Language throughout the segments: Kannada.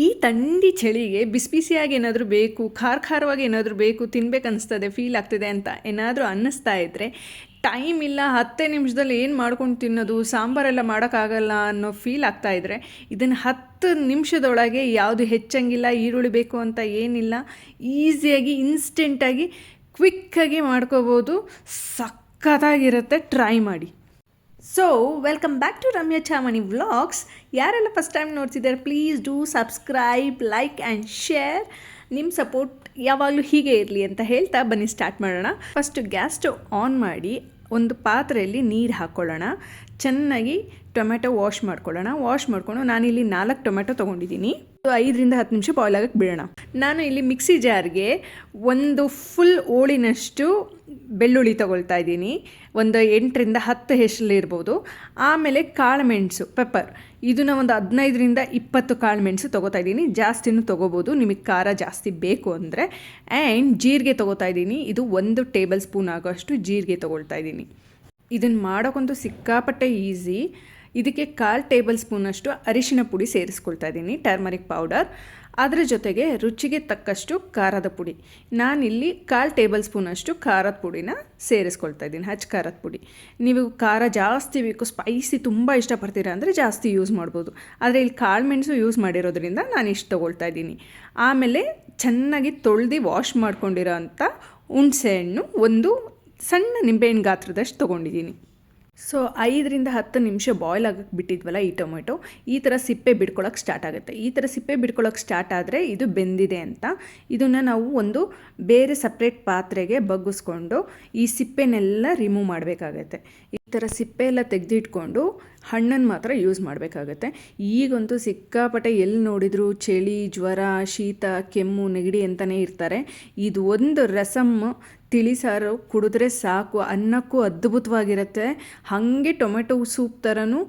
ಈ ಥಂಡಿ ಚಳಿಗೆ ಬಿಸಿ ಬಿಸಿಯಾಗಿ ಏನಾದರೂ ಬೇಕು ಖಾರ ಖಾರವಾಗಿ ಏನಾದರೂ ಬೇಕು, ತಿನ್ಬೇಕು ಅನಿಸ್ತದೆ ಫೀಲ್ ಆಗ್ತಿದೆ ಅಂತ ಏನಾದರೂ ಅನ್ನಿಸ್ತಾ ಇದ್ದರೆ ಟೈಮ್ ಇಲ್ಲ, ಹತ್ತೇ ನಿಮಿಷದಲ್ಲಿ ಏನು ಮಾಡ್ಕೊಂಡು ತಿನ್ನೋದು, ಸಾಂಬಾರೆಲ್ಲ ಮಾಡೋಕ್ಕಾಗಲ್ಲ ಅನ್ನೋ ಫೀಲ್ ಆಗ್ತಾ ಇದ್ದರೆ ಇದನ್ನು ಹತ್ತು ನಿಮಿಷದೊಳಗೆ ಯಾವುದು ಹೆಚ್ಚಂಗಿಲ್ಲ, ಈರುಳ್ಳಿ ಬೇಕು ಅಂತ ಏನಿಲ್ಲ, ಈಸಿಯಾಗಿ ಇನ್ಸ್ಟೆಂಟಾಗಿ ಕ್ವಿಕ್ಕಾಗಿ ಮಾಡ್ಕೋಬೋದು, ಸಖತ್ತಾಗಿರುತ್ತೆ ಟ್ರೈ ಮಾಡಿ. So welcome back to Ramya Chamani vlogs ಯಾರೆಲ್ಲ ಫಸ್ಟ್ ಟೈಮ್ ನೋಡ್ತಿದ್ದಾರೆ please do subscribe like and share ನಿಮ್ಮ ಸಪೋರ್ಟ್ ಯಾವಾಗಲೂ ಹೀಗೆ ಇರಲಿ ಅಂತ ಹೇಳ್ತಾ ಬನ್ನಿ ಸ್ಟಾರ್ಟ್ ಮಾಡೋಣ. ಫಸ್ಟು ಗ್ಯಾಸ್ ಸ್ಟವ್ ಆನ್ ಮಾಡಿ, ಒಂದು ಪಾತ್ರೆಯಲ್ಲಿ ನೀರು ಹಾಕ್ಕೊಳ್ಳೋಣ ಚೆನ್ನಾಗಿ ಟೊಮೆಟೊ ವಾಶ್ ಮಾಡ್ಕೊಳ್ಳೋಣ. ವಾಶ್ ಮಾಡ್ಕೊಂಡು ನಾನಿಲ್ಲಿ ನಾಲ್ಕು ಟೊಮೆಟೊ ತೊಗೊಂಡಿದ್ದೀನಿ. ಐದರಿಂದ ಹತ್ತು ನಿಮಿಷ ಬಾಯ್ಲ್ ಆಗಕ್ಕೆ ಬಿಡೋಣ. ನಾನು ಇಲ್ಲಿ ಮಿಕ್ಸಿ ಜಾರ್ಗೆ ಒಂದು ಫುಲ್ ಓಳಿನಷ್ಟು ಬೆಳ್ಳುಳ್ಳಿ ತಗೊಳ್ತಾ ಇದ್ದೀನಿ. ಒಂದು ಎಂಟರಿಂದ ಹತ್ತು ಹೆಸರು ಇರ್ಬೋದು. ಆಮೇಲೆ ಕಾಳುಮೆಣಸು ಪೆಪ್ಪರ್ ಇದನ್ನ ಒಂದು ಹದಿನೈದರಿಂದ ಇಪ್ಪತ್ತು ಕಾಳುಮೆಣಸು ತೊಗೋತಾ ಇದ್ದೀನಿ. ಜಾಸ್ತಿನೂ ತೊಗೋಬೋದು. ನಿಮಗೆ ಖಾರ ಜಾಸ್ತಿ ಬೇಕು ಅಂದರೆ. ಆ್ಯಂಡ್ ಜೀರಿಗೆ ತೊಗೋತಾ ಇದ್ದೀನಿ. ಇದು ಒಂದು ಟೇಬಲ್ ಸ್ಪೂನ್ ಆಗೋಷ್ಟು ಜೀರಿಗೆ ತೊಗೊಳ್ತಾ ಇದ್ದೀನಿ. ಇದನ್ನು ಮಾಡೋಕ್ಕಂತೂ ಸಿಕ್ಕಾಪಟ್ಟೆ ಈಸಿ. ಇದಕ್ಕೆ ಕಾಲು ಟೇಬಲ್ ಸ್ಪೂನಷ್ಟು ಅರಿಶಿನ ಪುಡಿ ಸೇರಿಸ್ಕೊಳ್ತಾ ಇದ್ದೀನಿ ಟರ್ಮರಿಕ್ ಪೌಡರ್ ಅದರ ಜೊತೆಗೆ ರುಚಿಗೆ ತಕ್ಕಷ್ಟು ಖಾರದ ಪುಡಿ. ನಾನಿಲ್ಲಿ ಕಾಲು ಟೇಬಲ್ ಸ್ಪೂನಷ್ಟು ಖಾರದ ಪುಡಿನ ಸೇರಿಸ್ಕೊಳ್ತಾ ಇದ್ದೀನಿ, ಹಚ್ಚ ಖಾರದ ಪುಡಿ. ನೀವು ಖಾರ ಜಾಸ್ತಿ ಬೇಕು ಸ್ಪೈಸಿ ತುಂಬ ಇಷ್ಟಪಡ್ತೀರಾ ಅಂದರೆ ಜಾಸ್ತಿ ಯೂಸ್ ಮಾಡ್ಬೋದು. ಆದರೆ ಇಲ್ಲಿ ಕಾಳು ಮೆಣಸು ಯೂಸ್ ಮಾಡಿರೋದ್ರಿಂದ ನಾನು ಇಷ್ಟು ತೊಗೊಳ್ತಾ ಇದ್ದೀನಿ. ಆಮೇಲೆ ಚೆನ್ನಾಗಿ ತೊಳ್ದು ವಾಶ್ ಮಾಡ್ಕೊಂಡಿರೋ ಅಂಥ ಹುಣಸೆಹಣ್ಣು ಒಂದು ಸಣ್ಣ ನಿಂಬೆಹಣ್ಣು ಗಾತ್ರದಷ್ಟು ತೊಗೊಂಡಿದ್ದೀನಿ. ಸೊ ಐದರಿಂದ ಹತ್ತು ನಿಮಿಷ ಬಾಯ್ಲ್ ಆಗಕ್ಕೆ ಬಿಟ್ಟಿದ್ವಲ್ಲ ಈ ಟೊಮೆಟೊ, ಈ ಥರ ಸಿಪ್ಪೆ ಬಿಡ್ಕೊಳಕ್ಕೆ ಸ್ಟಾರ್ಟ್ ಆಗುತ್ತೆ. ಈ ಥರ ಸಿಪ್ಪೆ ಬಿಡ್ಕೊಳಕ್ಕೆ ಸ್ಟಾರ್ಟ್ ಆದರೆ ಇದು ಬೆಂದಿದೆ ಅಂತ. ಇದನ್ನು ನಾವು ಒಂದು ಬೇರೆ ಸಪ್ರೇಟ್ ಪಾತ್ರೆಗೆ ಬಗ್ಗಿಸ್ಕೊಂಡು ಈ ಸಿಪ್ಪೆನೆಲ್ಲ ರಿಮೂವ್ ಮಾಡಬೇಕಾಗತ್ತೆ. ಥರ ಸಿಪ್ಪೆ ಎಲ್ಲ ತೆಗೆದಿಟ್ಕೊಂಡು ಹಣ್ಣನ್ನು ಮಾತ್ರ ಯೂಸ್ ಮಾಡಬೇಕಾಗತ್ತೆ. ಈಗಂತೂ ಸಿಕ್ಕಾಪಟ್ಟೆ ಎಲ್ಲಿ ನೋಡಿದ್ರು ಚಳಿ, ಜ್ವರ, ಶೀತ, ಕೆಮ್ಮು, ನೆಗಡಿ ಅಂತಲೇ ಇರ್ತಾರೆ. ಇದು ಒಂದು ರಸಮ್ ತಿಳಿಸಾರು ಕುಡಿದ್ರೆ ಸಾಕು, ಅನ್ನಕ್ಕೂ ಅದ್ಭುತವಾಗಿರುತ್ತೆ. ಹಾಗೆ ಟೊಮೆಟೊ ಸೂಪ್ ಥರನೂ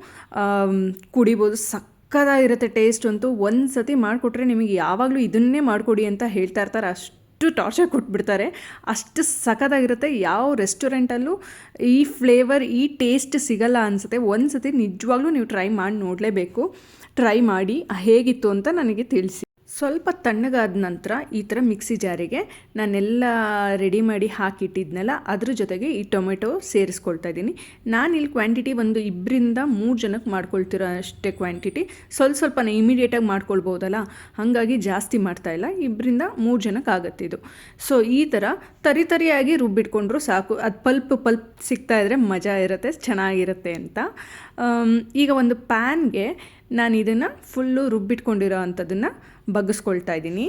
ಕುಡಿಬೋದು. ಸಕ್ಕದಾಗಿರುತ್ತೆ ಟೇಸ್ಟ್ ಅಂತೂ. ಒಂದು ಸತಿ ಮಾಡಿಕೊಟ್ರೆ ನಿಮಗೆ ಯಾವಾಗಲೂ ಇದನ್ನೇ ಮಾಡಿಕೊಡಿ ಅಂತ ಹೇಳ್ತಾ ಇರ್ತಾರೆ ಅಷ್ಟು. ಟಾರ್ಚರ್ ಕೊಟ್ಬಿಡ್ತಾರೆ. ಅಷ್ಟು ಸಖತ್ತಾಗಿರುತ್ತೆ. ಯಾವ ರೆಸ್ಟೋರೆಂಟಲ್ಲೂ ಈ ಫ್ಲೇವರ್ ಈ ಟೇಸ್ಟ್ ಸಿಗಲ್ಲ ಅನಿಸುತ್ತೆ. ಒಂದು ಸತಿ ನಿಜವಾಗ್ಲೂ ನೀವು ಟ್ರೈ ಮಾಡಿ ನೋಡಲೇಬೇಕು. ಟ್ರೈ ಮಾಡಿ ಹೇಗಿತ್ತು ಅಂತ ನನಗೆ ತಿಳಿಸಿ. ಸ್ವಲ್ಪ ತಣ್ಣಗಾದ ನಂತರ ಈ ಥರ ಮಿಕ್ಸಿ ಜಾರಿಗೆ ನಾನೆಲ್ಲ ರೆಡಿ ಮಾಡಿ ಹಾಕಿಟ್ಟಿದ್ನಲ್ಲ, ಅದ್ರ ಜೊತೆಗೆ ಈ ಟೊಮೆಟೊ ಸೇರಿಸ್ಕೊಳ್ತಾ ಇದ್ದೀನಿ. ನಾನು ಇಲ್ಲಿ ಕ್ವಾಂಟಿಟಿ ಒಂದು ಇಬ್ಬರಿಂದ ಮೂರು ಜನಕ್ಕೆ ಮಾಡ್ಕೊಳ್ತಿರೋ ಅಷ್ಟೇ ಕ್ವಾಂಟಿಟಿ. ಸ್ವಲ್ಪ ಸ್ವಲ್ಪನೇ ಇಮಿಡಿಯೇಟಾಗಿ ಮಾಡ್ಕೊಳ್ಬೋದಲ್ಲ? ಹಾಗಾಗಿ ಜಾಸ್ತಿ ಮಾಡ್ತಾ ಇಲ್ಲ. ಇಬ್ಬರಿಂದ ಮೂರು ಜನಕ್ಕೆ ಆಗುತ್ತೆ ಇದು. ಸೊ ಈ ಥರ ತರಿ ತರಿಯಾಗಿ ರುಬ್ಬಿಟ್ಕೊಂಡ್ರು ಸಾಕು. ಅದು ಪಲ್ಪ್ ಪಲ್ಪ್ ಸಿಗ್ತಾ ಇದ್ರೆ ಮಜಾ ಇರುತ್ತೆ, ಚೆನ್ನಾಗಿರುತ್ತೆ ಅಂತ. ಈಗ ಒಂದು ಪ್ಯಾನ್ಗೆ ನಾನು ಇದನ್ನು ಫುಲ್ಲು ರುಬ್ಬಿಟ್ಕೊಂಡಿರೋ ಅಂಥದ್ದನ್ನು ಬಗ್ಗಿಸ್ಕೊಳ್ತಾ ಇದ್ದೀನಿ.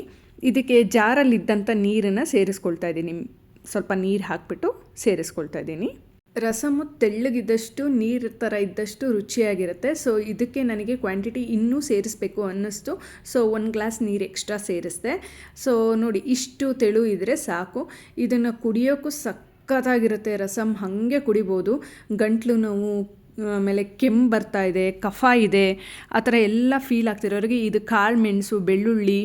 ಇದಕ್ಕೆ ಜಾರಲ್ಲಿದ್ದಂಥ ನೀರನ್ನು ಸೇರಿಸ್ಕೊಳ್ತಾ ಇದ್ದೀನಿ. ಸ್ವಲ್ಪ ನೀರು ಹಾಕಿಬಿಟ್ಟು ಸೇರಿಸ್ಕೊಳ್ತಾ ಇದ್ದೀನಿ. ರಸಮು ತೆಳ್ಳಗಿದ್ದಷ್ಟು, ನೀರು ಥರ ಇದ್ದಷ್ಟು ರುಚಿಯಾಗಿರುತ್ತೆ. ಸೊ ಇದಕ್ಕೆ ನನಗೆ ಕ್ವಾಂಟಿಟಿ ಇನ್ನೂ ಸೇರಿಸ್ಬೇಕು ಅನ್ನಿಸ್ತು. ಸೊ ಒಂದು ಗ್ಲಾಸ್ ನೀರು ಎಕ್ಸ್ಟ್ರಾ ಸೇರಿಸ್ದೆ. ಸೊ ನೋಡಿ, ಇಷ್ಟು ತೆಳು ಇದ್ದರೆ ಸಾಕು. ಇದನ್ನು ಕುಡಿಯೋಕ್ಕೂ ಸಕ್ಕತ್ತಾಗಿರುತ್ತೆ ರಸಮ್ ಹಾಗೆ ಕುಡಿಬೋದು. ಗಂಟ್ಲು ನೋವು ಆಮೇಲೆ ಕೆಮ್ಮು ಬರ್ತಾ ಇದೆ, ಕಫ ಇದೆ, ಆ ಥರ ಎಲ್ಲ ಫೀಲ್ ಆಗ್ತಿರೋರಿಗೆ ಇದು. ಕಾಳು ಮೆಣಸು, ಬೆಳ್ಳುಳ್ಳಿ,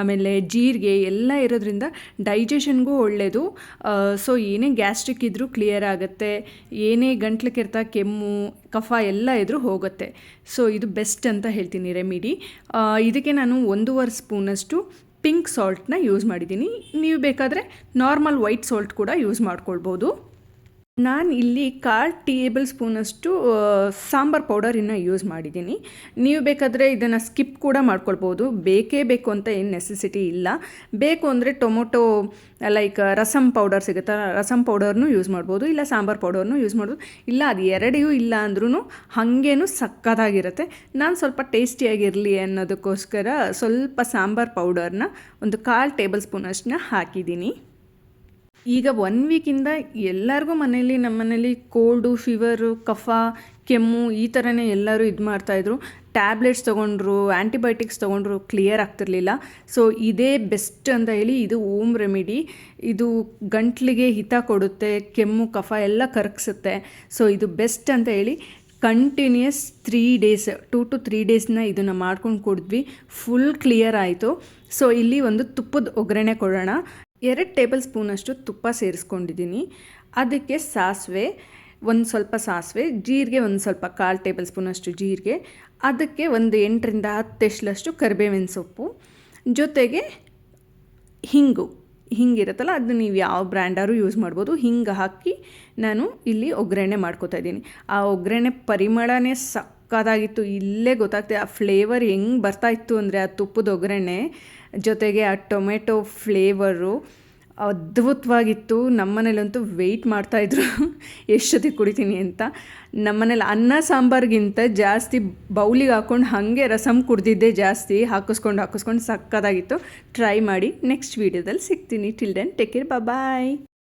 ಆಮೇಲೆ ಜೀರಿಗೆ ಎಲ್ಲ ಇರೋದ್ರಿಂದ ಡೈಜೆಷನ್ಗೂ ಒಳ್ಳೆಯದು ಸೊ ಏನೇ ಗ್ಯಾಸ್ಟ್ರಿಕ್ ಇದ್ದರೂ ಕ್ಲಿಯರ್ ಆಗುತ್ತೆ, ಏನೇ ಗಂಟ್ಲು ಕೆರೆತ ಕೆಮ್ಮು, ಕಫ ಎಲ್ಲ ಇದ್ರೂ ಹೋಗುತ್ತೆ. ಸೊ ಇದು ಬೆಸ್ಟ್ ಅಂತ ಹೇಳ್ತೀನಿ ರೆಮಿಡಿ. ಇದಕ್ಕೆ ನಾನು ಒಂದೂವರೆ ಸ್ಪೂನಷ್ಟು ಪಿಂಕ್ ಸಾಲ್ಟ್ನ ಯೂಸ್ ಮಾಡಿದ್ದೀನಿ. ನೀವು ಬೇಕಾದರೆ ನಾರ್ಮಲ್ ವೈಟ್ ಸಾಲ್ಟ್ ಕೂಡ ಯೂಸ್ ಮಾಡ್ಕೊಳ್ಬೋದು. ನಾನು ಇಲ್ಲಿ ಕಾಲು ಟೇಬಲ್ ಸ್ಪೂನಷ್ಟು ಸಾಂಬಾರು ಪೌಡರನ್ನು ಯೂಸ್ ಮಾಡಿದ್ದೀನಿ. ನೀವು ಬೇಕಾದರೆ ಇದನ್ನು ಸ್ಕಿಪ್ ಕೂಡ ಮಾಡ್ಕೊಳ್ಬೋದು. ಬೇಕೇ ಬೇಕು ಅಂತ ಏನು ನೆಸೆಸಿಟಿ ಇಲ್ಲ. ಬೇಕು ಅಂದರೆ ಟೊಮೊಟೊ ಲೈಕ್ ರಸಮ್ ಪೌಡರ್ ಸಿಗುತ್ತೆ? ರಸಮ್ ಪೌಡರ್ನು ಯೂಸ್ ಮಾಡ್ಬೋದು, ಇಲ್ಲ ಸಾಂಬಾರು ಪೌಡರ್ನು ಯೂಸ್ ಮಾಡ್ಬೋದು. ಇಲ್ಲ, ಅದು ಎರಡೂ ಇಲ್ಲ ಅಂದ್ರೂ ಹಾಗೇನು ಸಕ್ಕತ್ತಾಗಿರುತ್ತೆ. ನಾನು ಸ್ವಲ್ಪ ಟೇಸ್ಟಿಯಾಗಿರಲಿ ಅನ್ನೋದಕ್ಕೋಸ್ಕರ ಸ್ವಲ್ಪ ಸಾಂಬಾರು ಪೌಡರ್ನ ಒಂದು ಕಾಲು ಟೇಬಲ್ ಸ್ಪೂನಷ್ಟನ್ನ ಹಾಕಿದ್ದೀನಿ. ಈಗ ಒನ್ ವೀಕಿಂದ ಎಲ್ಲರಿಗೂ ಮನೇಲಿ ನಮ್ಮ ಮನೇಲಿ ಕೋಲ್ಡು ಫೀವರು ಕಫ ಕೆಮ್ಮು ಈ ಥರನೇ ಎಲ್ಲರೂ ಇದು ಮಾಡ್ತಾಯಿದ್ರು ಟ್ಯಾಬ್ಲೆಟ್ಸ್ ತೊಗೊಂಡ್ರು ಆ್ಯಂಟಿಬಯೋಟಿಕ್ಸ್ ತೊಗೊಂಡ್ರು ಕ್ಲಿಯರ್ ಆಗ್ತಿರ್ಲಿಲ್ಲ. ಸೊ ಇದೇ ಬೆಸ್ಟ್ ಅಂತ ಹೇಳಿ ಇದು ಓಮ್ ರೆಮಿಡಿ ಇದು ಗಂಟ್ಲಿಗೆ ಹಿತ ಕೊಡುತ್ತೆ, ಕೆಮ್ಮು ಕಫ ಎಲ್ಲ ಕರಗಿಸುತ್ತೆ. ಸೊ ಇದು ಬೆಸ್ಟ್ ಅಂತ ಹೇಳಿ continues three days two to three ಡೇಸ್ನ ಇದನ್ನು ಮಾಡ್ಕೊಂಡು ಕುಡಿದ್ವಿ. ಫುಲ್ ಕ್ಲಿಯರ್ ಆಯಿತು. ಸೊ ಇಲ್ಲಿ ಒಂದು ತುಪ್ಪದ ಒಗ್ಗರಣೆ ಕೊಡೋಣ. ಎರಡು ಟೇಬಲ್ ಸ್ಪೂನಷ್ಟು ತುಪ್ಪ ಸೇರಿಸ್ಕೊಂಡಿದ್ದೀನಿ. ಅದಕ್ಕೆ ಸಾಸಿವೆ, ಒಂದು ಸ್ವಲ್ಪ ಸಾಸಿವೆ, ಜೀರಿಗೆ ಒಂದು ಸ್ವಲ್ಪ ಕಾಲು ಟೇಬಲ್ ಸ್ಪೂನಷ್ಟು ಜೀರಿಗೆ, ಅದಕ್ಕೆ ಒಂದು ಎಂಟರಿಂದ ಹತ್ತು ಎಷ್ಟಲಷ್ಟು ಕರಿಬೇವಿನ ಸೊಪ್ಪು. ಜೊತೆಗೆ ಹಿಂಗು ಹಿಂಗಿರುತ್ತಲ್ಲ ಅದನ್ನ ನೀವು ಯಾವ ಬ್ರ್ಯಾಂಡಾರು ಯೂಸ್ ಮಾಡ್ಬೋದು. ಹಿಂಗೆ ಹಾಕಿ ನಾನು ಇಲ್ಲಿ ಒಗ್ಗರಣೆ ಮಾಡ್ಕೋತಾ ಇದ್ದೀನಿ. ಆ ಒಗ್ಗರಣೆ ಪರಿಮಳನೇ ಸಕ್ಕತ್ತಾಗಿತ್ತು ಇಲ್ಲೇ ಗೊತ್ತಾಗ್ತದೆ. ಆ ಫ್ಲೇವರ್ ಹೆಂಗೆ ಬರ್ತಾ ಇತ್ತು ಅಂದರೆ ಆ ತುಪ್ಪದ ಒಗ್ಗರಣೆ ಜೊತೆಗೆ ಆ ಟೊಮೆಟೊ ಫ್ಲೇವರು ಅದ್ಭುತವಾಗಿತ್ತು. ನಮ್ಮನೇಲಂತೂ ವೆಯ್ಟ್ ಮಾಡ್ತಾಯಿದ್ರು ಎಷ್ಟೊತ್ತಿಗೆ ಕುಡಿತೀನಿ ಅಂತ. ನಮ್ಮನೇಲಿ ಅನ್ನ ಸಾಂಬಾರ್ಗಿಂತ ಜಾಸ್ತಿ ಬೌಲಿಗೆ ಹಾಕ್ಕೊಂಡು ಹಾಗೆ ರಸಮ್ ಕುಡ್ದಿದ್ದೆ ಜಾಸ್ತಿ ಹಾಕಿಸ್ಕೊಂಡು ಹಾಕಿಸ್ಕೊಂಡು ಸಕ್ಕತ್ತಾಗಿತ್ತು. ಟ್ರೈ ಮಾಡಿ ನೆಕ್ಸ್ಟ್ ವೀಡಿಯೋದಲ್ಲಿ ಸಿಗ್ತೀನಿ. Till then take care bye